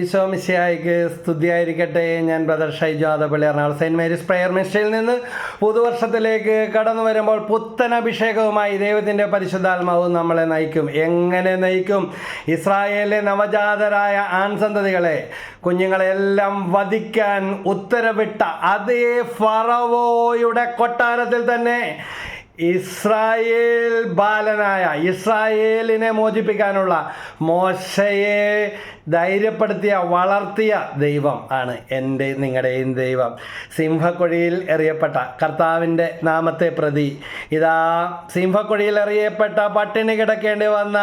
ഈശോമിശിയായിക്ക് സ്തുതിയായിരിക്കട്ടെ. ഞാൻ brother Shaiju Adappally Ernakulam saint Mary's prayer മിനിസ്ട്രിയിൽ നിന്ന് പുതുവർഷത്തിലേക്ക് കടന്നു വരുമ്പോൾ പുത്തൻ അഭിഷേകവുമായി ദൈവത്തിന്റെ പരിശുദ്ധാത്മാവ് നമ്മളെ നയിക്കും. എങ്ങനെ നയിക്കും? ഇസ്രായേലിലെ നവജാതരായ ആൺസന്തതികളെ കുഞ്ഞുങ്ങളെല്ലാം വധിക്കാൻ ഉത്തരവിട്ട അതേ ഫറവോയുടെ കൊട്ടാരത്തിൽ തന്നെ ഇസ്രായേൽ ബാലനായ ഇസ്രായേലിനെ മോചിപ്പിക്കാനുള്ള മോശയെ ധൈര്യപ്പെടുത്തിയ വളർത്തിയ ദൈവം ആണ് എന്റെ നിങ്ങളുടെയും ദൈവം. സിംഹക്കുഴിയിൽ എറിയപ്പെട്ട കർത്താവിന്റെ നാമത്തെ പ്രതി ഇതാ സിംഹക്കുഴിയിൽ എറിയപ്പെട്ട പട്ടിണി കിടക്കേണ്ടി വന്ന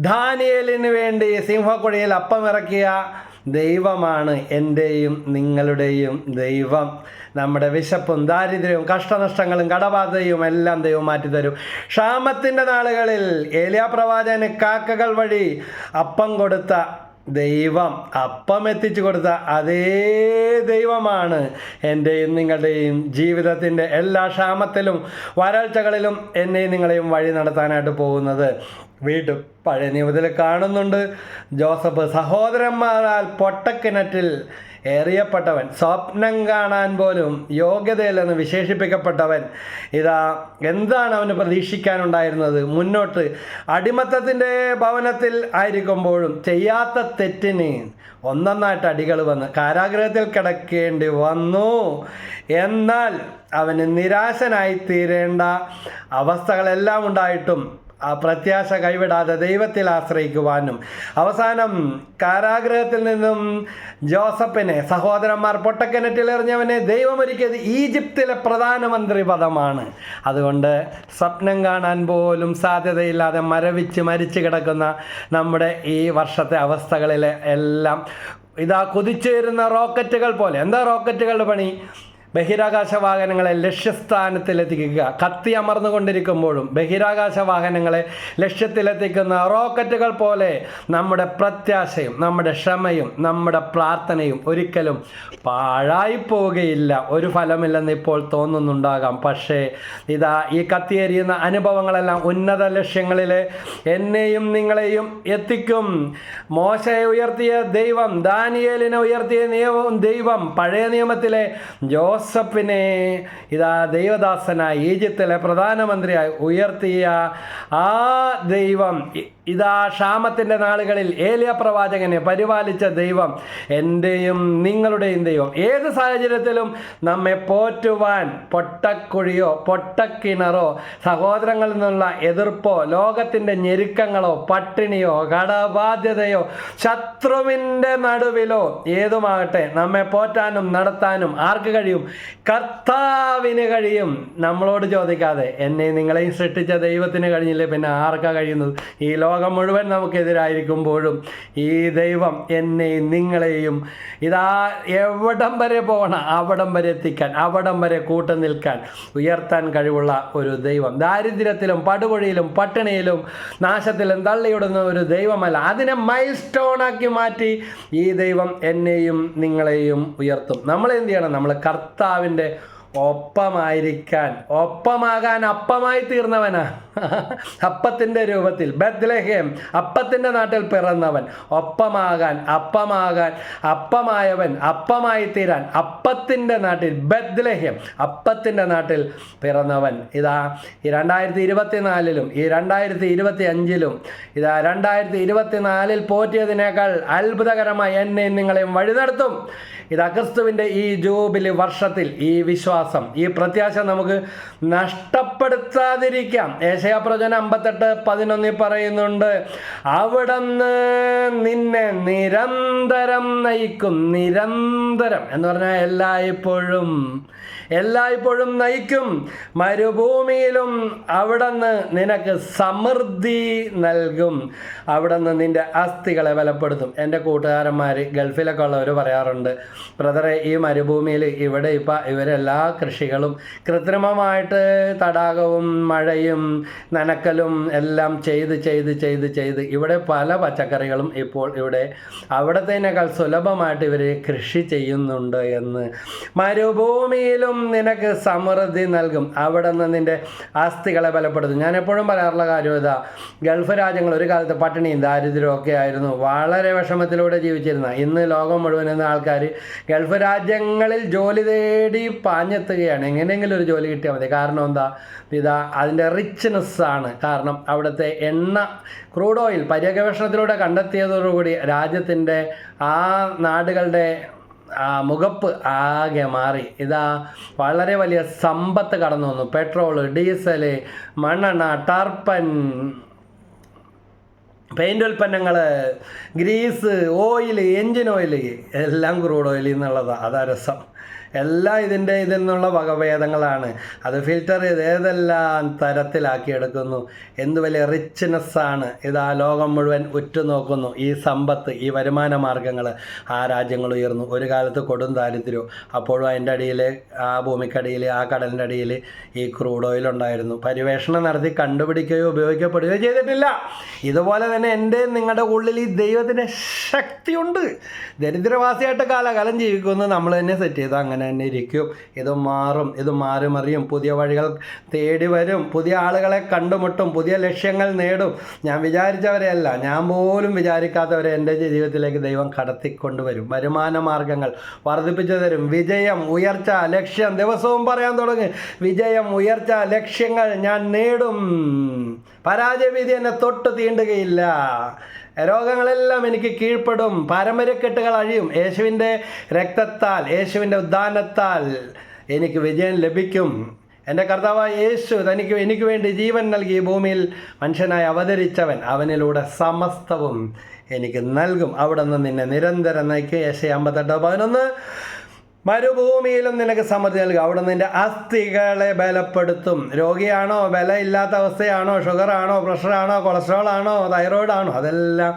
ധാനിയലിന് വേണ്ടി സിംഹക്കുഴിയിൽ അപ്പമിറക്കിയ ദൈവമാണ് എന്റെയും നിങ്ങളുടെയും ദൈവം. നമ്മുടെ വിശപ്പും ദാരിദ്ര്യവും കഷ്ടനഷ്ടങ്ങളും കടബാധയും എല്ലാം ദൈവം മാറ്റിത്തരും. ക്ഷാമത്തിന്റെ നാളുകളിൽ ഏലിയ പ്രവാചകന് കാക്കകൾ വഴി അപ്പം കൊടുത്ത ദൈവം അപ്പം എത്തിച്ചു കൊടുത്ത അതേ ദൈവമാണ് എന്റെയും നിങ്ങളുടെയും ജീവിതത്തിന്റെ എല്ലാ ക്ഷാമത്തിലും വരൾച്ചകളിലും എന്നെയും നിങ്ങളെയും വഴി നടത്താനായിട്ട് പോകുന്നത്. വീണ്ടും പഴയ നിയമത്തിൽ കാണുന്നുണ്ട് ജോസഫ് സഹോദരന്മാരാൽ പൊട്ടക്കിണറ്റിൽ എറിയപ്പെട്ടവൻ സ്വപ്നം കാണാൻ പോലും യോഗ്യതയില്ലെന്ന് വിശേഷിപ്പിക്കപ്പെട്ടവൻ ഇതാ എന്താണ് അവന് പ്രതീക്ഷിക്കാനുണ്ടായിരുന്നത്? മുന്നോട്ട്. അടിമത്തത്തിന്റെ ഭവനത്തിൽ ആയിരിക്കുമ്പോഴും ചെയ്യാത്ത തെറ്റിന് ഒന്നൊന്നായിട്ട് അടികൾ വന്ന് കാരാഗ്രഹത്തിൽ കിടക്കേണ്ടി വന്നു. എന്നാൽ അവന് നിരാശനായി തീരേണ്ട അവസ്ഥകളെല്ലാം ഉണ്ടായിട്ടും ആ പ്രത്യാശ കൈവിടാതെ ദൈവത്തിൽ ആശ്രയിക്കുവാനും. അവസാനം കാരാഗ്രഹത്തിൽ നിന്നും ജോസഫിനെ സഹോദരന്മാർ പൊട്ടക്കിണറ്റിൽ എറിഞ്ഞവനെ ദൈവം ഒരുക്കിയത് ഈജിപ്തിലെ പ്രധാനമന്ത്രി പദമാണ്. അതുകൊണ്ട് സ്വപ്നം കാണാൻ പോലും സാധ്യതയില്ലാതെ മരവിച്ച് മരിച്ചു കിടക്കുന്ന നമ്മുടെ ഈ വർഷത്തെ അവസ്ഥകളിലെ എല്ലാം ഇതാ കുതിച്ചുയരുന്ന റോക്കറ്റുകൾ പോലെ. എന്താ റോക്കറ്റുകളുടെ പണി? ബഹിരാകാശ വാഹനങ്ങളെ ലക്ഷ്യസ്ഥാനത്തിലെത്തിക്കുക. കത്തി അമർന്നുകൊണ്ടിരിക്കുമ്പോഴും ബഹിരാകാശ വാഹനങ്ങളെ ലക്ഷ്യത്തിലെത്തിക്കുന്ന റോക്കറ്റുകൾ പോലെ നമ്മുടെ പ്രത്യാശയും നമ്മുടെ ക്ഷമയും നമ്മുടെ പ്രാർത്ഥനയും ഒരിക്കലും പാഴായി പോവുകയില്ല ഒരു ഫലമില്ലെന്ന് ഇപ്പോൾ തോന്നുന്നുണ്ടാകാം. പക്ഷേ ഇതാ ഈ കത്തിയെരിയുന്ന അനുഭവങ്ങളെല്ലാം ഉന്നത ലക്ഷ്യങ്ങളിൽ എന്നെയും നിങ്ങളെയും എത്തിക്കും. മോശയെ ഉയർത്തിയ ദൈവം ദാനിയേലിനെ ഉയർത്തിയ നിയമം ദൈവം പഴയ നിയമത്തിലെ ജോസഫിനെ ഇതാ ദൈവദാസനായി ഈജിപ്തിലെ പ്രധാനമന്ത്രിയായി ഉയർത്തിയ ആ ദൈവം. ഇതാ ക്ഷാമത്തിന്റെ നാളുകളിൽ ഏലിയ പ്രവാചകനെ പരിപാലിച്ച ദൈവം എന്റെയും നിങ്ങളുടെയും ദൈവം. ഏത് സാഹചര്യത്തിലും നമ്മെ പോറ്റുവാൻ പൊട്ടക്കുഴിയോ പൊട്ടക്കിണറോ സഹോദരങ്ങളിൽ നിന്നുള്ള എതിർപ്പോ ലോകത്തിന്റെ ഞെരുക്കങ്ങളോ പട്ടിണിയോ കടബാധ്യതയോ ശത്രുവിന്റെ നടുവിലോ ഏതുമാകട്ടെ നമ്മെ പോറ്റാനും നടത്താനും ആർക്ക് കഴിയും? കർത്താവിന് കഴിയും. നമ്മളോട് ചോദിക്കാതെ എന്നെ നിങ്ങളെയും സൃഷ്ടിച്ച ദൈവത്തിന് കഴിഞ്ഞില്ലേ? പിന്നെ ആർക്കാ കഴിയുന്നത്? ഈ ലോകം മുഴുവൻ നമുക്കെതിരായിരിക്കുമ്പോഴും ഈ ദൈവം എന്നെയും നിങ്ങളെയും ഇതാ എവിടം വരെ പോകണം അവിടം വരെ എത്തിക്കാൻ അവിടം വരെ കൂട്ടു നിൽക്കാൻ ഉയർത്താൻ കഴിവുള്ള ഒരു ദൈവം. ദാരിദ്ര്യത്തിലും പടുകുഴിയിലും പട്ടിണിയിലും നാശത്തിലും തള്ളിയിടുന്ന ഒരു ദൈവമല്ല. അതിനെ മൈൽ സ്റ്റോണാക്കി മാറ്റി ഈ ദൈവം എന്നെയും നിങ്ങളെയും ഉയർത്തും. നമ്മൾ എന്ത് ചെയ്യണം? നമ്മൾ കർത്താവിന്റെ ഒപ്പമായിരിക്കാൻ ഒപ്പമാകാൻ അപ്പമായി തീർന്നവനാ. അപ്പത്തിന്റെ രൂപത്തിൽ ബദ്ലഹേം അപ്പത്തിന്റെ നാട്ടിൽ പിറന്നവൻ. ഒപ്പമാകാൻ അപ്പമാകാൻ അപ്പമായവൻ അപ്പമായി തീരാൻ അപ്പത്തിന്റെ നാട്ടിൽ ബദ്ലഹേം അപ്പത്തിന്റെ നാട്ടിൽ പിറന്നവൻ. ഇതാ ഈ രണ്ടായിരത്തി ഇരുപത്തിനാലിലും ഈ രണ്ടായിരത്തി ഇരുപത്തി അഞ്ചിലും ഇതാ രണ്ടായിരത്തി ഇരുപത്തിനാലിൽ പോറ്റിയതിനേക്കാൾ അത്ഭുതകരമായി എന്നെയും നിങ്ങളെയും വഴി നടത്തും ഇതാ ക്രിസ്തുവിന്റെ ഈ ജൂബിലി വർഷത്തിൽ ഈ വിശ്വാസം ഈ പ്രത്യാശ നമുക്ക് നഷ്ടപ്പെടുത്താതിരിക്കാം. ഏഷ്യാപ്രചന അമ്പത്തെട്ട് പതിനൊന്നിൽ പറയുന്നുണ്ട് അവിടുന്ന് നിന്നെ നിരന്തരം നയിക്കും നിരന്തരം. എന്ന് പറഞ്ഞാൽ എല്ലായ്പ്പോഴും എല്ലായ്പ്പോഴും നയിക്കും. മരുഭൂമിയിലും അവിടുന്ന് നിനക്ക് സമൃദ്ധി നൽകും. അവിടുന്ന് നിന്റെ അസ്ഥികളെ ബലപ്പെടുത്തും. എന്റെ കൂട്ടുകാരന്മാർ ഗൾഫിലൊക്കെ ഉള്ളവർ പറയാറുണ്ട് ബ്രദറെ ഈ മരുഭൂമിയിൽ ഇവിടെ ഇപ്പം ഇവരെല്ലാ കൃഷികളും കൃത്രിമമായിട്ട് തടാകവും മഴയും നനക്കലും എല്ലാം ചെയ്ത് ചെയ്ത് ചെയ്ത് ചെയ്ത് ഇവിടെ പല പച്ചക്കറികളും ഇപ്പോൾ ഇവിടെ അവിടത്തേനേക്കാൾ സുലഭമായിട്ട് ഇവർ കൃഷി ചെയ്യുന്നുണ്ട് എന്ന്. മരുഭൂമിയിലും നിനക്ക് സമൃദ്ധി നൽകും. അവിടെ നിന്ന് നിന്റെ ആസ്തികളെ ബലപ്പെടുത്തും. ഞാൻ എപ്പോഴും പറയാറുള്ള കാര്യം ഇതാ ഗൾഫ് രാജ്യങ്ങൾ ഒരു കാലത്ത് പട്ടിണിയും ദാരിദ്ര്യവും ഒക്കെ ആയിരുന്നു. വളരെ വിഷമത്തിലൂടെ ജീവിച്ചിരുന്ന. ഇന്ന് ലോകം മുഴുവൻ എന്ന ആൾക്കാർ ഗൾഫ് രാജ്യങ്ങളിൽ ജോലി തേടി പാഞ്ഞെത്തുകയാണ്. എങ്ങനെയെങ്കിലും ഒരു ജോലി കിട്ടിയാൽ മതി. കാരണം എന്താ? ഇതാ അതിന്റെ റിച്ച്നെസ് ആണ്. കാരണം അവിടുത്തെ എണ്ണ ക്രൂഡ് ഓയിൽ പര്യഗവേഷണത്തിലൂടെ കണ്ടെത്തിയതോടുകൂടി രാജ്യത്തിന്റെ ആ നാടുകളുടെ മുഖപ്പ് ആകെ മാറി. ഇതാ വളരെ വലിയ സമ്പത്ത് കടന്നു വന്നു. പെട്രോൾ ഡീസൽ മണ്ണെണ്ണ ടർപ്പൻ പെയിന്റ് ഉൽപ്പന്നങ്ങൾ ഗ്രീസ് ഓയിൽ എൻജിൻ ഓയിൽ എല്ലാം ക്രൂഡ് ഓയിൽ എന്നുള്ളതാണ് അതാ രസം. എല്ലാം ഇതിന്റെ ഇതിൽ നിന്നുള്ള വകഭേദങ്ങളാണ്. അത് ഫിൽറ്റർ ചെയ്ത് ഏതെല്ലാം തരത്തിലാക്കി എടുക്കുന്നു എന്ത് വലിയ റിച്ച്നെസ്സാണ് ഇത് ആ ലോകം മുഴുവൻ ഉറ്റുനോക്കുന്നു ഈ സമ്പത്ത് ഈ വരുമാന മാർഗങ്ങൾ ആ രാജ്യങ്ങൾ ഉയർന്നു. ഒരു കാലത്ത് കൊടും ദാരിദ്ര്യവും അപ്പോഴും അതിന്റെ അടിയിൽ ആ ഭൂമിക്കടിയിൽ ആ കടലിന്റെ അടിയിൽ ഈ ക്രൂഡ് ഓയിൽ ഉണ്ടായിരുന്നു. പരിവേഷണം നടത്തി കണ്ടുപിടിക്കുകയോ ഉപയോഗിക്കപ്പെടുകയോ ചെയ്തിട്ടില്ല. ഇതുപോലെ തന്നെ എന്റെ നിങ്ങളുടെ ഉള്ളിൽ ഈ ദൈവത്തിന്റെ ശക്തിയുണ്ട്. ദരിദ്രവാസിയായിട്ട് കാലകാലം ജീവിക്കുമെന്ന് നമ്മൾ തന്നെ സെറ്റ് ചെയ്ത്. അങ്ങനെ തന്നെ ഇരിക്കും. ഇത് മാറും ഇത് മാറി മറിയും പുതിയ വഴികൾ തേടി വരും. പുതിയ ആളുകളെ കണ്ടുമുട്ടും. പുതിയ ലക്ഷ്യങ്ങൾ നേടും. ഞാൻ വിചാരിച്ചവരെയല്ല ഞാൻ പോലും വിചാരിക്കാത്തവരെ എന്റെ ജീവിതത്തിലേക്ക് ദൈവം കടത്തിക്കൊണ്ടുവരും. വരുമാന മാർഗങ്ങൾ വർദ്ധിപ്പിച്ചു തരും. വിജയം ഉയർച്ച ലക്ഷ്യം. ദിവസവും പറയാൻ തുടങ്ങി. വിജയം ഉയർച്ച ലക്ഷ്യങ്ങൾ ഞാൻ നേടും. പരാജയവീതി എന്നെ തൊട്ട് തീണ്ടുകയില്ല. രോഗങ്ങളെല്ലാം എനിക്ക് കീഴ്പ്പെടും. പാരമ്പര്യക്കെട്ടുകൾ അഴിയും. യേശുവിന്റെ രക്തത്താൽ യേശുവിന്റെ ഉദ്ധാനത്താൽ എനിക്ക് വിജയം ലഭിക്കും. എന്റെ കർത്താവായ യേശു തനിക്ക് എനിക്ക് വേണ്ടി ജീവൻ നൽകി ഭൂമിയിൽ മനുഷ്യനായി അവതരിച്ചവൻ. അവനിലൂടെ സമസ്തവും എനിക്ക് നൽകും. അവിടെ നിന്ന് നിന്നെ നിരന്തരം നയിക്കുക യേശ അമ്പത്തെട്ട് പതിനൊന്ന്. മരുഭൂമിയിലും നിനക്ക് സമൃദ്ധി നൽകുക അവിടെ നിന്റെ അസ്ഥികളെ ബലപ്പെടുത്തും. രോഗിയാണോ ബലമില്ലാത്ത അവസ്ഥയാണോ ഷുഗറാണോ പ്രഷറാണോ കൊളസ്ട്രോൾ ആണോ തൈറോയിഡ് ആണോ അതെല്ലാം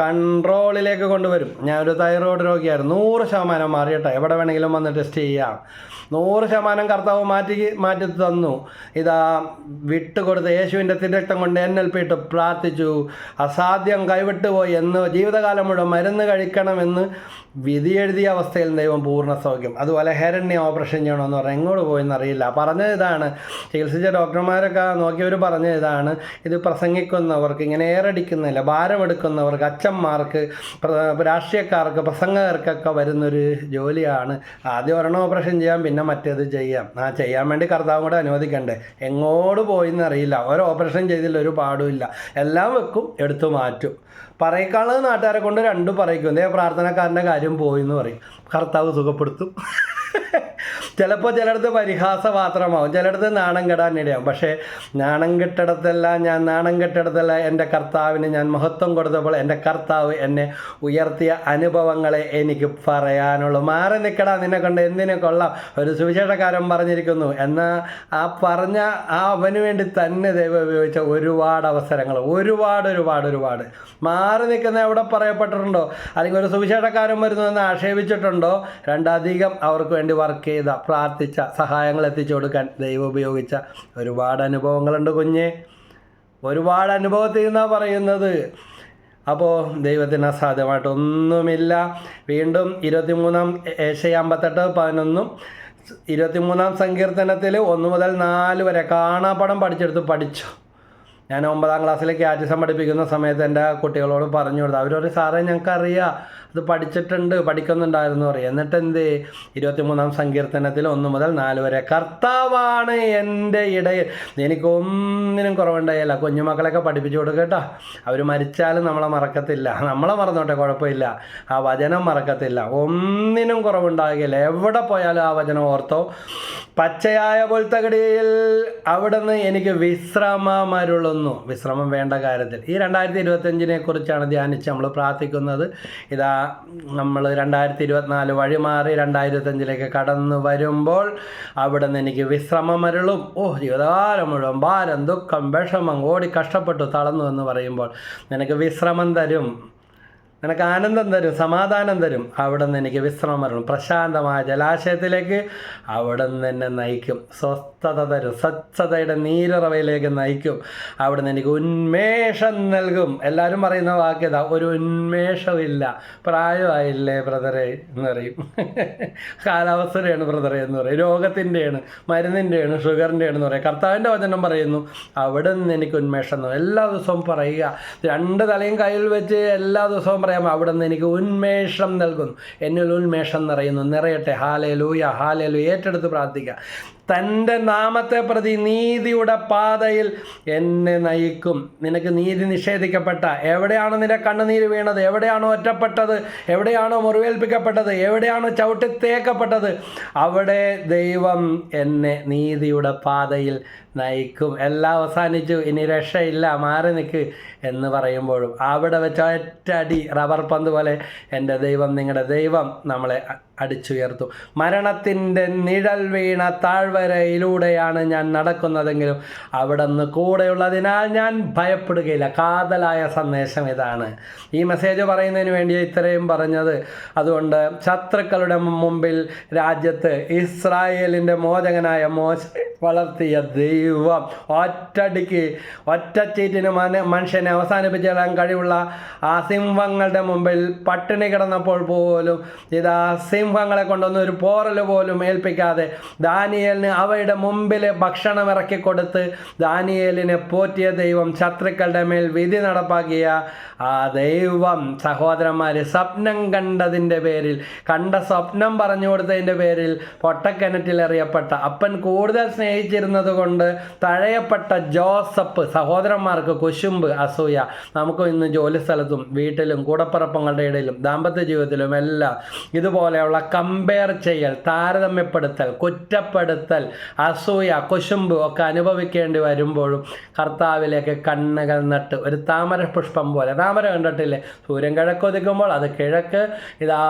കൺട്രോളിലേക്ക് കൊണ്ടുവരും. ഞാനൊരു തൈറോയ്ഡ് രോഗിയായിരുന്നു. നൂറ് ശതമാനം മാറിയട്ടെ. എവിടെ വേണമെങ്കിലും വന്ന് ടെസ്റ്റ് ചെയ്യാം. നൂറ് ശതമാനം കർത്താവ് മാറ്റി മാറ്റി തന്നു. ഇതാ വിട്ടുകൊടുത്ത് യേശുവിന്റെ തിരക്തം കൊണ്ട് എൻ എൽ പി ഇട്ട് പ്രാർത്ഥിച്ചു. അസാധ്യം കൈവിട്ടുപോയി എന്ന് ജീവിതകാലം മുഴുവൻ മരുന്ന് കഴിക്കണമെന്ന് വിധി എഴുതിയ അവസ്ഥയിൽ ദൈവം പൂർണ സൗഖ്യം. അതുപോലെ ഹെരണ്യ ഓപ്പറേഷൻ ചെയ്യണമെന്ന് പറഞ്ഞാൽ എങ്ങോട്ട് പോയെന്ന് അറിയില്ല. പറഞ്ഞ ഇതാണ്. ചികിത്സിച്ച ഡോക്ടർമാരൊക്കെ നോക്കിയവർ പറഞ്ഞ ഇതാണ്. ഇത് പ്രസംഗിക്കുന്നവർക്ക് ഇങ്ങനെ ഏറടിക്കുന്നില്ല. ഭാരമെടുക്കുന്നവർക്ക് അച്ഛന്മാർക്ക് രാഷ്ട്രീയക്കാർക്ക് പ്രസംഗകർക്കൊക്കെ വരുന്നൊരു ജോലിയാണ്. ആദ്യം ഒരെണ്ണം ഓപ്പറേഷൻ ചെയ്യാം പിന്നെ മറ്റേത് ചെയ്യാം. ആ ചെയ്യാൻ വേണ്ടി കർത്താവും കൂടെ അനുവദിക്കണ്ടേ? എങ്ങോട്ട് പോയിന്ന് അറിയില്ല. ഒരു ഓപ്പറേഷൻ ചെയ്തില്ല ഒരു പാടുമില്ല എല്ലാം വെക്കും എടുത്തു മാറ്റും. പറയിക്കാളത് നാട്ടുകാരെ കൊണ്ട് രണ്ടും പറയിക്കും. ഇതേ പ്രാർത്ഥനക്കാരന്റെ കാര്യം പോയി എന്ന് പറയും. കർത്താവ് സുഖപ്പെടുത്തും. ചിലപ്പോൾ ചിലയിടത്ത് പരിഹാസപാത്രമാവും ചിലയിടത്ത് നാണം കെടാൻ ഇടയാവും പക്ഷേ നാണം കെട്ടിടത്തെല്ലാം ഞാൻ നാണം കെട്ടിടത്തെല്ലാം എന്റെ കർത്താവിന് ഞാൻ മഹത്വം കൊടുത്തപ്പോൾ എന്റെ കർത്താവ് എന്നെ ഉയർത്തിയ അനുഭവങ്ങളെ എനിക്ക് പറയാനുള്ളൂ. മാറി നിൽക്കടാ നിന്നെ കൊണ്ട് എന്തിനെ കൊള്ളാം. ഒരു സുവിശേഷക്കാരൻ പറഞ്ഞിരിക്കുന്നു എന്നാൽ ആ പറഞ്ഞ ആ അവന് വേണ്ടി തന്നെ ദൈവം ഉപയോഗിച്ച ഒരുപാട് അവസരങ്ങൾ ഒരുപാട് ഒരുപാട് ഒരുപാട്. മാറി നിൽക്കുന്ന എവിടെ പറയപ്പെട്ടിട്ടുണ്ടോ? അല്ലെങ്കിൽ ഒരു സുവിശേഷക്കാരൻ വരുന്നു എന്ന് ആക്ഷേപിച്ചിട്ടുണ്ടോ? രണ്ടധികം അവർക്ക് വേണ്ടി വർക്ക് ചെയ്ത പ്രാർത്ഥിച്ച സഹായങ്ങൾ എത്തിച്ചു കൊടുക്കാൻ ദൈവം ഉപയോഗിച്ച ഒരുപാട് അനുഭവങ്ങളുണ്ട് കുഞ്ഞ്. ഒരുപാട് അനുഭവത്തിൽ നിന്നാണ് പറയുന്നത്. അപ്പോൾ ദൈവത്തിന് അസാധ്യമായിട്ടൊന്നുമില്ല. വീണ്ടും ഇരുപത്തിമൂന്നാം ഏഷ്യ അമ്പത്തെട്ട് പതിനൊന്നും ഇരുപത്തിമൂന്നാം സങ്കീർത്തനത്തിൽ ഒന്ന് മുതൽ നാല് വരെ കാണാപ്പടം പഠിച്ചെടുത്ത് പഠിച്ചു. ഞാൻ ഒമ്പതാം ക്ലാസ്സിൽ ക്യാറ്റിസം പഠിപ്പിക്കുന്ന സമയത്ത് എന്റെ കുട്ടികളോട് പറഞ്ഞു കൊടുത്തു. അവരൊരു സാറേ ഞങ്ങൾക്കറിയാം. അത് പഠിച്ചിട്ടുണ്ട് പഠിക്കുന്നുണ്ടായിരുന്നു പറയും. എന്നിട്ട് എന്ത് ഇരുപത്തിമൂന്നാം സങ്കീർത്തനത്തിൽ ഒന്ന് മുതൽ നാല് വരെ. കർത്താവാണ് എന്റെ ഇടയിൽ. എനിക്ക് ഒന്നിനും കുറവുണ്ടായില്ല. കുഞ്ഞുമക്കളെയൊക്കെ പഠിപ്പിച്ചു കേട്ടോ. അവർ മരിച്ചാലും നമ്മളെ മറക്കത്തില്ല. നമ്മളെ മറന്നോട്ടെ കുഴപ്പമില്ല. ആ വചനം മറക്കത്തില്ല. ഒന്നിനും കുറവുണ്ടാകില്ല. എവിടെ പോയാലും ആ വചനം ഓർത്തോ. പച്ചയായ പുൽത്തകടിയിൽ അവിടുന്ന് എനിക്ക് വിശ്രമമരുളുന്നു വിശ്രമം വേണ്ട കാര്യത്തിൽ. ഈ രണ്ടായിരത്തി ഇരുപത്തഞ്ചിനെ കുറിച്ചാണ് ധ്യാനിച്ച് നമ്മൾ പ്രാർത്ഥിക്കുന്നത്. ഇതാ നമ്മൾ രണ്ടായിരത്തി ഇരുപത്തിനാല് വഴിമാറി രണ്ടായിരത്തഞ്ചിലേക്ക് കടന്നു വരുമ്പോൾ അവിടെ നിന്ന് എനിക്ക് വിശ്രമമരുളും ഓ ജീവിതകാലം മുഴുവൻ ഭാരം ദുഃഖം വിഷമം ഓടി കഷ്ടപ്പെട്ടു തളർന്നു എന്ന് പറയുമ്പോൾ നിനക്ക് വിശ്രമം തരും. നിനക്ക് ആനന്ദം തരും സമാധാനം തരും. അവിടെ നിന്ന് എനിക്ക് വിശ്രമം വരണം. പ്രശാന്തമായ ജലാശയത്തിലേക്ക് അവിടെ നിന്ന് എന്നെ നയിക്കും. സ്വസ്ഥത തരും. സ്വച്ഛതയുടെ നീരുറവയിലേക്ക് നയിക്കും. അവിടെ നിന്ന് എനിക്ക് ഉന്മേഷം നൽകും. എല്ലാവരും പറയുന്ന വാക്യത ഒരു ഉന്മേഷമില്ല പ്രായമായില്ലേ ബ്രദറെ എന്ന് പറയും. കാലാവസ്ഥയുടെയാണ് ബ്രദറെ എന്ന് പറയും. രോഗത്തിന്റെയാണ് മരുന്നിന്റെയാണ് ഷുഗറിന്റെയാണ് എന്ന് പറയും. കർത്താവിന്റെ വചനം പറയുന്നു അവിടെ നിന്ന് എനിക്ക് ഉന്മേഷം എല്ലാ ദിവസവും പറയുക. രണ്ട് തലയും കയ്യിൽ വെച്ച് എല്ലാ ദിവസവും പറയാം അവിടെ നിന്ന് എനിക്ക് ഉന്മേഷം നൽകുന്നു. എന്നിൽ ഉന്മേഷം നിറയുന്നു. നിറയട്ടെ. ഹാലേ ലൂയ ഹാലേ ലൂ ഏറ്റെടുത്ത് പ്രാർത്ഥിക്കുക തന്റെ നാമത്തെ പ്രതി നീതിയുടെ പാതയിൽ എന്നെ നയിക്കും. നിനക്ക് നീതി നിഷേധിക്കപ്പെട്ട എവിടെയാണോ നിന്റെ കണ്ണുനീര് വീണത്? എവിടെയാണോ ഒറ്റപ്പെട്ടത്? എവിടെയാണോ മുറിവേൽപ്പിക്കപ്പെട്ടത്? എവിടെയാണോ ചവിട്ടി തേക്കപ്പെട്ടത് അവിടെ ദൈവം എന്നെ നീതിയുടെ പാതയിൽ നയിക്കും. എല്ലാം അവസാനിച്ചു. ഇനി രക്ഷയില്ല. മാറി നിൽക്ക് എന്ന് പറയുമ്പോഴും. അവിടെ വെച്ച ഒറ്റടി റബ്ബർ പന്ത് പോലെ എന്റെ ദൈവം നിങ്ങളുടെ ദൈവം നമ്മളെ അടിച്ചുയർത്തും. മരണത്തിന്റെ നിഴൽ വീണ താഴ്വരയിലൂടെയാണ് ഞാൻ നടക്കുന്നതെങ്കിലും അവിടെ നിന്ന് കൂടെയുള്ളതിനാൽ ഞാൻ ഭയപ്പെടുകയില്ല. കാതലായ സന്ദേശം ഇതാണ്. ഈ മെസ്സേജ് പറയുന്നതിന് വേണ്ടി ഇത്രയും പറഞ്ഞത്. അതുകൊണ്ട് ശത്രുക്കളുടെ മുമ്പിൽ രാജ്യത്ത് ഇസ്രായേലിന്റെ മോചകനായ മോശ വളർത്തിയ ദൈവം ഒറ്റടിക്ക് ഒറ്റച്ചീറ്റിന് മന മനുഷ്യനെ അവസാനിപ്പിച്ചിടാൻ കഴിവുള്ള ആ സിംഹങ്ങളുടെ മുമ്പിൽ പട്ടിണി കിടന്നപ്പോൾ പോലും ഇത് ആ സിംഹങ്ങളെ കൊണ്ടൊന്നും ഒരു പോറൽ പോലും ഏൽപ്പിക്കാതെ ദാനിയേലിന് അവയുടെ മുമ്പിൽ ഭക്ഷണം ഇറക്കി കൊടുത്ത് ദാനിയേലിനെ പോറ്റിയ ദൈവം ശത്രുക്കളുടെ മേൽ വിധി നടപ്പാക്കിയ ആ ദൈവം. സഹോദരന്മാർ സ്വപ്നം കണ്ടതിന്റെ പേരിൽ കണ്ട സ്വപ്നം പറഞ്ഞു കൊടുത്തതിന്റെ പേരിൽ പൊട്ടക്കിണറ്റിൽ അറിയപ്പെട്ട അപ്പൻ കൂടുതൽ സ്നേഹിച്ചിരുന്നത് കൊണ്ട് തഴയപ്പെട്ട ജോസഫ് സഹോദരന്മാർക്ക് കുശുമ്പ് അസൂയ. നമുക്ക് ഇന്ന് ജോലി സ്ഥലത്തും വീട്ടിലും കൂടപ്പറപ്പങ്ങളുടെ ഇടയിലും ദാമ്പത്യ ജീവിതത്തിലും എല്ലാം ഇതുപോലെയുള്ള കമ്പയർ ചെയ്യൽ താരതമ്യപ്പെടുത്തൽ കുറ്റപ്പെടുത്തൽ അസൂയ കുശുമ്പ് ഒക്കെ അനുഭവിക്കേണ്ടി വരുമ്പോഴും കർത്താവിലേക്ക് കണ്ണുകൾ നട്ട് ഒരു താമര പുഷ്പം പോലെ. താമര കണ്ടിട്ടില്ലേ? സൂര്യൻ കിഴക്കൊതുക്കുമ്പോൾ അത് കിഴക്ക് ഇതാ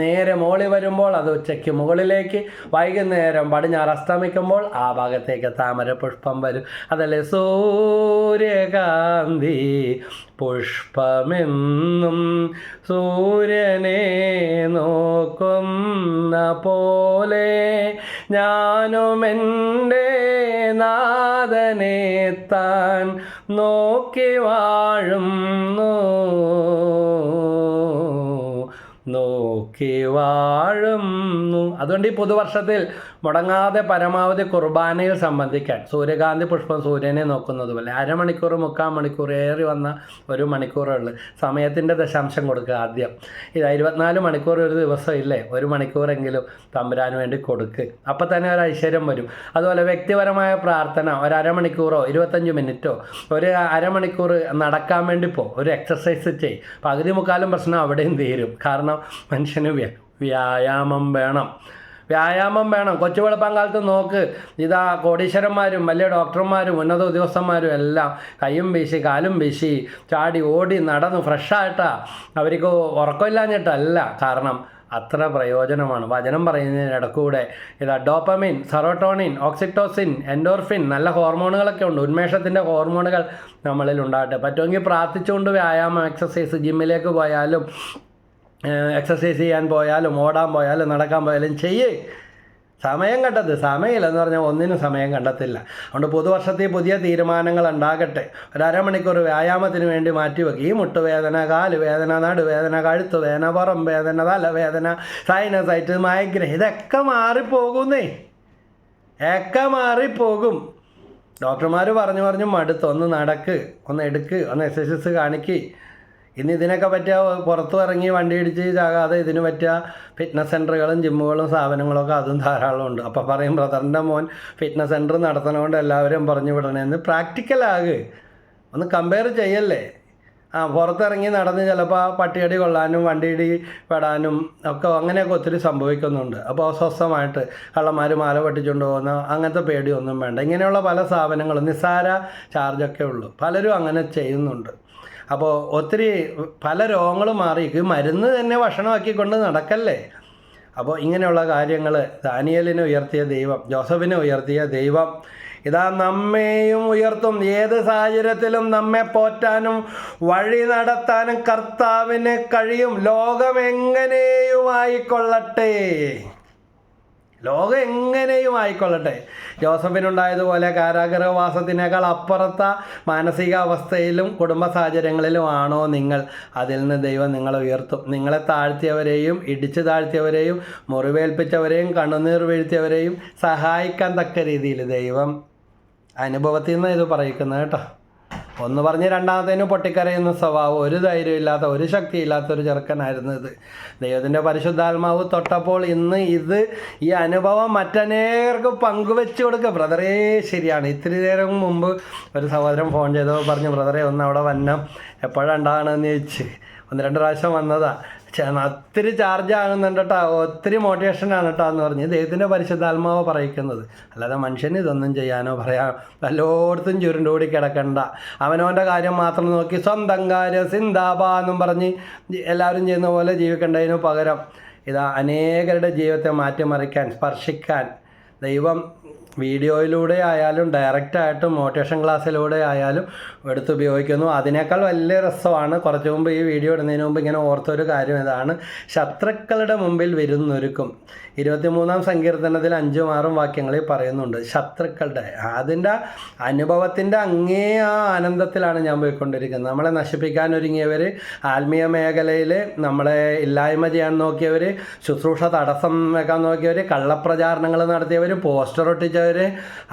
നേരെ മോളി വരുമ്പോൾ അത് ഉച്ചയ്ക്ക് മുകളിലേക്ക് വൈകുന്നേരം പടിഞ്ഞാറ് അസ്തമിക്കുമ്പോൾ ആ ഭാഗത്തേക്ക് താമര പുഷ്പം വരും. അതല്ലേ? സൂര്യകാന്തി പുഷ്പമെന്നും സൂര്യനെ നോക്കുന്ന പോലെ ഞാനും എന്റെ നാഥനെ താൻ നോക്കി വാഴുന്നു. നോക്കി വാഴുന്നു. അതുകൊണ്ട് ഈ പുതുവർഷത്തിൽ മുടങ്ങാതെ പരമാവധി കുർബാനയിൽ സംബന്ധിക്കാൻ. സൂര്യകാന്തി പുഷ്പം സൂര്യനെ നോക്കുന്നത് പോലെ. അരമണിക്കൂർ മുക്കാൽ മണിക്കൂർ ഏറി വന്ന ഒരു മണിക്കൂറേ ഉള്ളൂ. സമയത്തിന്റെ ദശാംശം കൊടുക്കുക ആദ്യം. ഇത് ഇരുപത്തിനാല് മണിക്കൂർ ഒരു ദിവസം ഇല്ലേ? ഒരു മണിക്കൂറെങ്കിലും തമ്പുരാന് വേണ്ടി കൊടുക്ക്. അപ്പം തന്നെ ഒരു ഐശ്വര്യം വരും. അതുപോലെ വ്യക്തിപരമായ പ്രാർത്ഥന ഒരു അരമണിക്കൂറോ ഇരുപത്തഞ്ച് മിനിറ്റോ ഒരു അരമണിക്കൂർ നടക്കാൻ വേണ്ടി പോ. ഒരു എക്സസൈസ് ചെയ് പകുതി മുക്കാലും പ്രശ്നം അവിടെയും തീരും. കാരണം മനുഷ്യന് വ്യായാമം വേണം. വ്യായാമം വേണം. കൊച്ചു വെളുപ്പാങ്കാലത്ത് നോക്ക്. ഇതാ കോടീശ്വരന്മാരും വലിയ ഡോക്ടർമാരും ഉന്നത ഉദ്യോഗസ്ഥന്മാരും എല്ലാം കൈയും വീശി കാലും വീശി ചാടി ഓടി നടന്നു ഫ്രഷായിട്ടാ അവർക്ക് ഉറക്കമില്ലാഞ്ഞിട്ടല്ല കാരണം അത്ര പ്രയോജനമാണ്. വചനം പറയുന്നതിനിടക്കൂടെ ഇതാ ഡോപ്പമിൻ സെറോട്ടോണിൻ ഓക്സിറ്റോസിൻ എൻഡോർഫിൻ നല്ല ഹോർമോണുകളൊക്കെ ഉണ്ട്. ഉന്മേഷത്തിന്റെ ഹോർമോണുകൾ നമ്മളിൽ ഉണ്ടാകട്ടെ. പറ്റുമെങ്കിൽ പ്രാർത്ഥിച്ചുകൊണ്ട് വ്യായാമം എക്സസൈസ് ജിമ്മിലേക്ക് പോയാലും എക്സസൈസ് ചെയ്യാൻ പോയാലും ഓടാൻ പോയാലും നടക്കാൻ പോയാലും ചെയ്യേ. സമയം കണ്ടത് സമയമില്ല എന്ന് പറഞ്ഞാൽ ഒന്നിനും സമയം കണ്ടെത്തില്ല. അതുകൊണ്ട് പുതുവർഷത്തിൽ പുതിയ തീരുമാനങ്ങൾ ഉണ്ടാകട്ടെ. ഒരു അരമണിക്കൂർ വ്യായാമത്തിന് വേണ്ടി മാറ്റിവെക്കുക ഈ മുട്ടുവേദന കാൽ വേദന കഴുത്ത് വേദന പുറം വേദന തലവേദന സൈനസൈറ്റ് മൈഗ്രൈൻ ഇതൊക്കെ മാറിപ്പോകുന്നേ. ഒക്കെ മാറിപ്പോകും. ഡോക്ടർമാർ പറഞ്ഞു പറഞ്ഞു മടുത്ത് ഒന്ന് നടക്ക് ഒന്ന് എടുക്ക് ഒന്ന് എക്സസൈസ് കാണിക്ക്. ഇന്ന് ഇതിനൊക്കെ പറ്റിയ പുറത്തു ഇറങ്ങി വണ്ടി ഇടിച്ച് ചാകാതെ ഇതിന് പറ്റിയ ഫിറ്റ്നസ് സെന്ററുകളും ജിമ്മുകളും സ്ഥാപനങ്ങളൊക്കെ അതും ധാരാളമുണ്ട് അപ്പോൾ പറയും ബ്രദറിന്റെ മോൻ ഫിറ്റ്നസ് സെന്റർ നടത്തണമുണ്ട് എല്ലാവരും പറഞ്ഞു വിടണമെന്ന് പ്രാക്ടിക്കലാക് ഒന്ന് കമ്പയർ ചെയ്യല്ലേ? ആ പുറത്തിറങ്ങി നടന്ന് ചിലപ്പോൾ പട്ടിയടി കൊള്ളാനും വണ്ടിയിടി പെടാനും ഒക്കെ അങ്ങനെയൊക്കെ ഒത്തിരി സംഭവിക്കുന്നുണ്ട്. അപ്പോൾ അസ്വസ്ഥമായിട്ട് കള്ളന്മാർ മാല പൊട്ടിച്ചുകൊണ്ട് പോകുന്ന അങ്ങനത്തെ പേടിയൊന്നും വേണ്ട. ഇങ്ങനെയുള്ള പല സ്ഥാപനങ്ങളും നിസ്സാര ചാർജൊക്കെ ഉള്ളൂ. പലരും അങ്ങനെ ചെയ്യുന്നുണ്ട്. അപ്പോൾ ഒത്തിരി പല രോഗങ്ങളും മാറി. മരുന്ന് തന്നെ ഭക്ഷണമാക്കിക്കൊണ്ട് നടക്കല്ലേ? അപ്പോൾ ഇങ്ങനെയുള്ള കാര്യങ്ങൾ ദാനിയലിനെ ഉയർത്തിയ ദൈവം ജോസഫിനെ ഉയർത്തിയ ദൈവം ഇതാ നമ്മെയും ഉയർത്തും. ഏത് സാഹചര്യത്തിലും നമ്മെ പോറ്റാനും വഴി നടത്താനും കർത്താവിന് കഴിയും. ലോകം എങ്ങനെയും ആയിക്കൊള്ളട്ടെ ലോകം എങ്ങനെയും ആയിക്കൊള്ളട്ടെ. ജോസഫിനുണ്ടായതുപോലെ കാരാഗ്രഹവാസത്തിനേക്കാൾ അപ്പുറത്ത മാനസികാവസ്ഥയിലും കുടുംബ സാഹചര്യങ്ങളിലും ആണോ നിങ്ങൾ. അതിൽ നിന്ന് ദൈവം നിങ്ങളെ ഉയർത്തും. നിങ്ങളെ താഴ്ത്തിയവരെയും ഇടിച്ചു താഴ്ത്തിയവരെയും മുറിവേൽപ്പിച്ചവരെയും കണ്ണുനീർ വീഴ്ത്തിയവരെയും സഹായിക്കാൻ തക്ക രീതിയിൽ ദൈവം അനുഭവത്തിൽ നിന്ന് ഇത് പറയിക്കുന്നത് കേട്ടോ. ഒന്ന് പറഞ്ഞ് രണ്ടാമത്തേനും പൊട്ടിക്കരയുന്ന സ്വഭാവം. ഒരു ധൈര്യമില്ലാത്ത ഒരു ശക്തിയില്ലാത്ത ഒരു ചെറുക്കനായിരുന്നു ഇത്. ദൈവത്തിന്റെ പരിശുദ്ധാത്മാവ് തൊട്ടപ്പോൾ ഇന്ന് ഇത് ഈ അനുഭവം മറ്റനേകർക്ക് പങ്കുവെച്ചു കൊടുക്കുക ബ്രദറേ ശരിയാണ്. ഇത്തിരി നേരം മുമ്പ് ഒരു സഹോദരൻ ഫോൺ ചെയ്തപ്പോൾ പറഞ്ഞു ബ്രദറേ ഒന്ന് അവിടെ വന്നം എപ്പോഴുണ്ടാകണമെന്ന് ചോദിച്ച്. ഒന്ന് രണ്ട് പ്രാവശ്യം വന്നതാ. ചെ- ഒത്തിരി ചാർജ് ആകുന്നുണ്ട് കേട്ടോ ഒത്തിരി മോട്ടിവേഷനാണ് കേട്ടോ എന്ന് പറഞ്ഞ് ദൈവത്തിന്റെ പരിശുദ്ധാത്മാവ് പറയിക്കുന്നത്? അല്ലാതെ മനുഷ്യന് ഇതൊന്നും ചെയ്യാനോ പറയാ എല്ലായിടത്തും ചുരുണ്ടോടി കിടക്കണ്ട. അവനവന്റെ കാര്യം മാത്രം നോക്കി സ്വന്തം കാര്യം സിന്താബ എന്നും പറഞ്ഞ് എല്ലാവരും ചെയ്യുന്ന പോലെ ജീവിക്കേണ്ടതിന് പകരം ഇതാ അനേകരുടെ ജീവിതത്തെ മാറ്റിമറിക്കാൻ സ്പർശിക്കാൻ ദൈവം വീഡിയോയിലൂടെ ആയാലും ഡയറക്റ്റായിട്ട് മോട്ടിവേഷൻ ക്ലാസ്സിലൂടെ ആയാലും എടുത്ത് ഉപയോഗിക്കുന്നു അതിനേക്കാൾ വലിയ രസമാണ് കുറച്ച് മുമ്പ് ഈ വീഡിയോ ഇടുന്നതിന് മുമ്പ് ഇങ്ങനെ ഓർത്തൊരു കാര്യം ഇതാണ്. ശത്രുക്കളുടെ മുമ്പിൽ വരുന്നൊരുക്കും. ഇരുപത്തിമൂന്നാം സങ്കീർത്തനത്തിൽ അഞ്ചും ആറും വാക്യങ്ങളിൽ പറയുന്നുണ്ട്. ശത്രുക്കളുടെ അതിന്റെ അനുഭവത്തിന്റെ അങ്ങേ ആ ആനന്ദത്തിലാണ് ഞാൻ പോയിക്കൊണ്ടിരിക്കുന്നത്. നമ്മളെ നശിപ്പിക്കാൻ ഒരുങ്ങിയവർ ആത്മീയ മേഖലയിൽ നമ്മളെ ഇല്ലായ്മ ചെയ്യാൻ നോക്കിയവർ ശുശ്രൂഷ തടസ്സം വെക്കാൻ നോക്കിയവർ കള്ളപ്രചാരണങ്ങൾ നടത്തിയവർ പോസ്റ്റർ ഒട്ടിച്ചവർ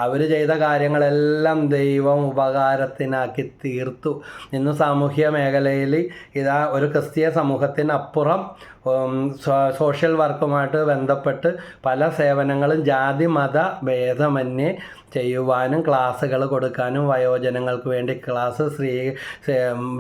അവർ ചെയ്ത കാര്യങ്ങളെല്ലാം ദൈവം ഉപകാരത്തിനാക്കി തീർത്തു. ഇന്ന് സാമൂഹ്യ മേഖലയിൽ ഇതാ ഒരു ക്രിസ്തീയ സമൂഹത്തിനപ്പുറം സോഷ്യൽ വർക്കുമായിട്ട് ബന്ധപ്പെട്ട് പല സേവനങ്ങളും ജാതി മത ഭേദമന്യേ ചെയ്യുവാനും ക്ലാസ്സുകൾ കൊടുക്കാനും വയോജനങ്ങൾക്ക് വേണ്ടി ക്ലാസ് സ്ത്രീ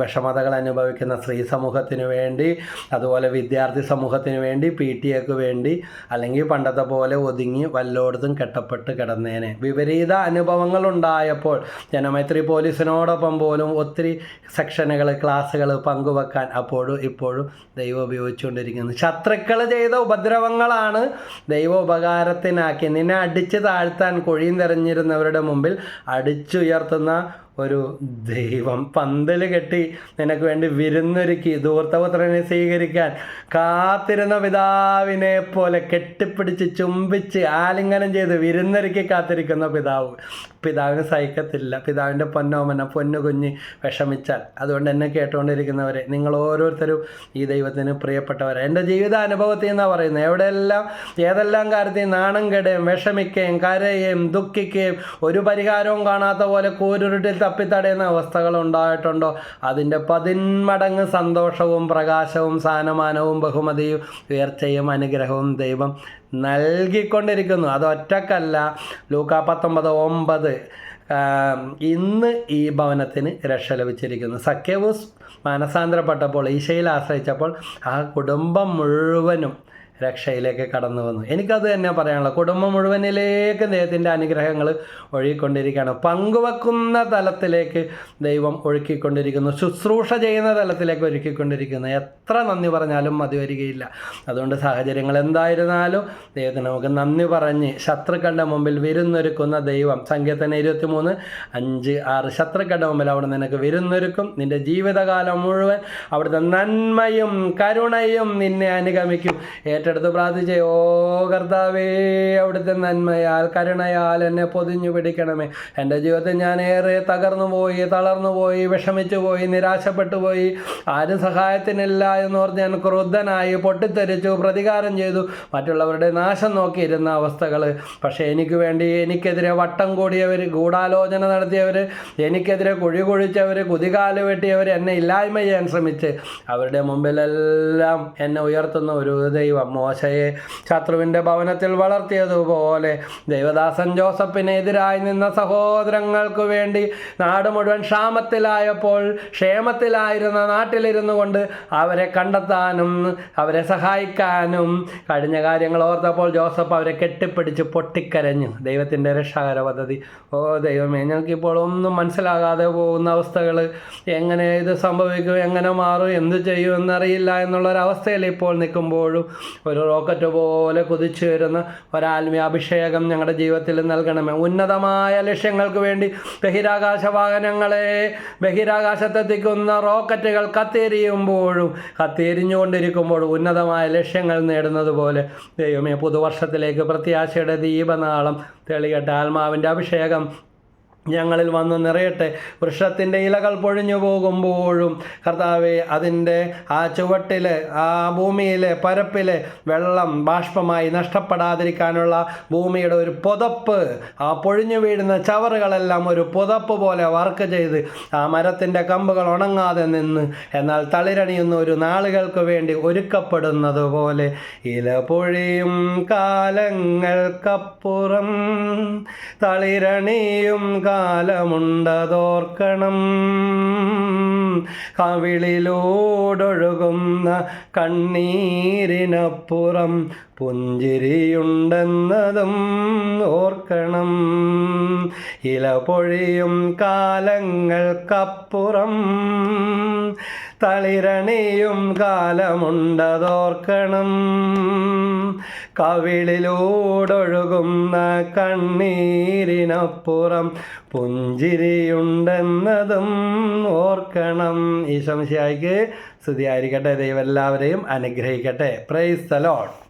വിഷമതകൾ അനുഭവിക്കുന്ന സ്ത്രീ സമൂഹത്തിന് വേണ്ടി അതുപോലെ വിദ്യാർത്ഥി സമൂഹത്തിന് വേണ്ടി പി ടി എക്ക് വേണ്ടി അല്ലെങ്കിൽ പണ്ടത്തെ പോലെ ഒതുങ്ങി വല്ലോടത്തും കെട്ടപ്പെട്ട് കിടന്നേനെ. വിപരീത അനുഭവങ്ങൾ ഉണ്ടായപ്പോൾ ജനമൈത്രി പോലീസിനോടൊപ്പം പോലും ഒത്തിരി സെക്ഷനുകൾ ക്ലാസ്സുകൾ പങ്കുവെക്കാൻ അപ്പോഴും ഇപ്പോഴും ദൈവം ഉപയോഗിച്ചുകൊണ്ടിരിക്കുന്നു. ശത്രുക്കൾ ചെയ്ത ഉപദ്രവങ്ങളാണ് ദൈവ ഉപകാരത്തിനാക്കി നിന്നെ അടിച്ച് താഴ്ത്താൻ കുഴിയും തെരഞ്ഞിരുന്നവരുടെ മുമ്പിൽ അടിച്ചുയർത്തുന്ന ഒരു ദൈവം പന്തൽ കെട്ടി നിനക്ക് വേണ്ടി വിരുന്നൊരുക്കി ധൂർത്തപുത്രനെ സ്വീകരിക്കാൻ കാത്തിരുന്ന പിതാവിനെ പോലെ കെട്ടിപ്പിടിച്ച് ചുംബിച്ച് ആലിംഗനം ചെയ്ത് വിരുന്നൊരുക്കി കാത്തിരിക്കുന്ന പിതാവ്. പിതാവിന് സഹിക്കത്തില്ല. പിതാവിന്റെ പൊന്നോമന പൊന്നു കുഞ്ഞ് വിഷമിച്ചാൽ. അതുകൊണ്ട് എന്നെ കേട്ടുകൊണ്ടിരിക്കുന്നവരെ നിങ്ങൾ ഓരോരുത്തരും ഈ ദൈവത്തിന് പ്രിയപ്പെട്ടവരെ. എന്റെ ജീവിതാനുഭവത്തിൽ നിന്നാണ് പറയുന്നത്. എവിടെയെല്ലാം ഏതെല്ലാം കാര്യത്തിൽ നാണം കെടുകയും വിഷമിക്കുകയും കരയുകയും ദുഃഖിക്കുകയും ഒരു പരിഹാരവും കാണാത്ത പോലെ കൂരുരുട്ടിൽ തപ്പിത്തടയുന്ന അവസ്ഥകൾ ഉണ്ടായിട്ടുണ്ടോ അതിന്റെ പതിന്മടങ്ങ് സന്തോഷവും പ്രകാശവും സാനമാനവും ബഹുമതിയും ഉയർച്ചയും അനുഗ്രഹവും ദൈവം നൽകിക്കൊണ്ടിരിക്കുന്നു. അതൊറ്റക്കല്ല ലൂക്ക പത്തൊമ്പത് ഒമ്പത് ഇന്ന് ഈ ഭവനത്തിന് രക്ഷ ലഭിച്ചിരിക്കുന്നു. സഖ്യവൂസ് മാനസാന്തരപ്പെട്ടപ്പോൾ ഈശയിൽ ആശ്രയിച്ചപ്പോൾ ആ കുടുംബം മുഴുവനും രക്ഷയിലേക്ക് കടന്നു വന്നു. എനിക്കത് തന്നെ പറയാനുള്ളത്. കുടുംബം മുഴുവനിലേക്ക് ദൈവത്തിന്റെ അനുഗ്രഹങ്ങൾ ഒഴുകിക്കൊണ്ടിരിക്കുകയാണ്. പങ്കുവെക്കുന്ന തലത്തിലേക്ക് ദൈവം ഒഴുക്കിക്കൊണ്ടിരിക്കുന്നു. ശുശ്രൂഷ ചെയ്യുന്ന തലത്തിലേക്ക് ഒരുക്കിക്കൊണ്ടിരിക്കുന്നു. എത്ര നന്ദി പറഞ്ഞാലും മതി വരികയില്ല. അതുകൊണ്ട് സാഹചര്യങ്ങൾ എന്തായിരുന്നാലും ദൈവത്തിന് നമുക്ക് നന്ദി പറഞ്ഞ് ശത്രുക്കളുടെ മുമ്പിൽ വിരുന്നൊരുക്കുന്ന ദൈവം. സംഖ്യത്തിന് ഇരുപത്തി മൂന്ന് അഞ്ച് ആറ്. ശത്രുക്കളുടെ മുമ്പിൽ അവിടെ നിനക്ക് വിരുന്നൊരുക്കും. നിന്റെ ജീവിതകാലം മുഴുവൻ അവിടുത്തെ നന്മയും കരുണയും നിന്നെ അനുഗമിക്കും. ഏറ്റെടുത്ത് പ്രാർത്ഥിച്ച ഓ കർത്താവേ അവിടുത്തെ നന്മയാൽ കരുണയാൽ എന്നെ പൊതിഞ്ഞു പിടിക്കണമേ. എന്റെ ജീവിതത്തിൽ ഞാൻ ഏറെ തകർന്നു പോയി തളർന്നു പോയി വിഷമിച്ചു പോയി നിരാശപ്പെട്ടു പോയി. ആരും സഹായത്തിനില്ല എന്ന് പറഞ്ഞ് ഞാൻ ക്രുദ്ധനായി പൊട്ടിത്തെറിച്ചു പ്രതികാരം ചെയ്തു. മറ്റുള്ളവരുടെ നാശം നോക്കിയിരുന്ന അവസ്ഥകൾ പക്ഷേ എനിക്ക് വേണ്ടി എനിക്കെതിരെ വട്ടം കൂടിയവർ ഗൂഢാലോചന നടത്തിയവർ എനിക്കെതിരെ കുഴി കുഴിച്ചവർ കുതികാൽ വെട്ടിയവർ എന്നെ ഇല്ലായ്മ ചെയ്യാൻ ശ്രമിച്ച്. അവരുടെ മുമ്പിലെല്ലാം എന്നെ ഉയർത്തുന്ന ഒരു ദൈവം മോശയെ ശത്രുവിന്റെ ഭവനത്തിൽ വളർത്തിയതുപോലെ ദൈവദാസൻ ജോസഫിനെതിരായി നിന്ന സഹോദരങ്ങൾക്ക് വേണ്ടി നാട് മുഴുവൻ ക്ഷാമത്തിലായപ്പോൾ ക്ഷേമത്തിലായിരുന്ന നാട്ടിലിരുന്നു കൊണ്ട് അവരെ കണ്ടെത്താനും അവരെ സഹായിക്കാനും കഴിഞ്ഞ കാര്യങ്ങൾ ഓർത്തപ്പോൾ ജോസഫ് അവരെ കെട്ടിപ്പിടിച്ച് പൊട്ടിക്കരഞ്ഞു. ദൈവത്തിന്റെ രക്ഷാകര പദ്ധതി. ഓ ദൈവമേ ഞങ്ങൾക്കിപ്പോൾ ഒന്നും മനസ്സിലാകാതെ പോകുന്ന അവസ്ഥകൾ എങ്ങനെ ഇത് സംഭവിക്കും എങ്ങനെ മാറും എന്ത് ചെയ്യും എന്നറിയില്ല എന്നുള്ളൊരവസ്ഥയിൽ ഇപ്പോൾ നിൽക്കുമ്പോഴും ഒരു റോക്കറ്റ് പോലെ കുതിച്ചു വരുന്ന ഒരാത്മീയ അഭിഷേകം ഞങ്ങളുടെ ജീവിതത്തിൽ നൽകണമേ. ഉന്നതമായ ലക്ഷ്യങ്ങൾക്ക് വേണ്ടി ബഹിരാകാശ വാഹനങ്ങളെ ബഹിരാകാശത്തെത്തിക്കുന്ന റോക്കറ്റുകൾ കത്തിരിയുമ്പോഴും കത്തിരിഞ്ഞുകൊണ്ടിരിക്കുമ്പോഴും ഉന്നതമായ ലക്ഷ്യങ്ങൾ നേടുന്നത് പോലെ ദൈവമേ പുതുവർഷത്തിലേക്ക് പ്രത്യാശയുടെ ദീപനാളം തെളിയട്ടെ. ആത്മാവിന്റെ അഭിഷേകം ഞങ്ങളിൽ വന്ന് നിറയട്ടെ. വൃക്ഷത്തിന്റെ ഇലകൾ പൊഴിഞ്ഞു പോകുമ്പോഴും കർത്താവെ അതിന്റെ ആ ചുവട്ടിൽ ആ ഭൂമിയിലെ പരപ്പിലെ വെള്ളം ബാഷ്പമായി നഷ്ടപ്പെടാതിരിക്കാനുള്ള ഭൂമിയുടെ ഒരു പുതപ്പ് ആ പൊഴിഞ്ഞു വീഴുന്ന ചവറുകളെല്ലാം ഒരു പുതപ്പ് പോലെ വർക്ക് ചെയ്ത് ആ മരത്തിന്റെ കമ്പുകൾ ഉണങ്ങാതെ നിന്ന് എന്നാൽ തളിരണിയുന്ന ഒരു നാളുകൾക്ക് വേണ്ടി ഒരുക്കപ്പെടുന്നത് പോലെ ഇല പൊഴിയും കാലങ്ങൾക്കപ്പുറം തളിരണിയും കാലമുണ്ടതോർക്കണം. കവിളിലൂടൊഴുകുന്ന കണ്ണീരിനപ്പുറം പുഞ്ചിരിയുണ്ടെന്നതും ഓർക്കണം. ഇല പൊഴിയും കാലങ്ങൾക്കപ്പുറം തളിരണിയും കാലമുണ്ടതോർക്കണം. കവിളിലൂടൊഴുകുന്ന കണ്ണീരിനപ്പുറം പുഞ്ചിരിയുണ്ടെന്നതും ഓർക്കണം. ഈ സംശയായിക്ക് സ്തുതിയായിരിക്കട്ടെ. ദൈവം എല്ലാവരെയും അനുഗ്രഹിക്കട്ടെ. Price load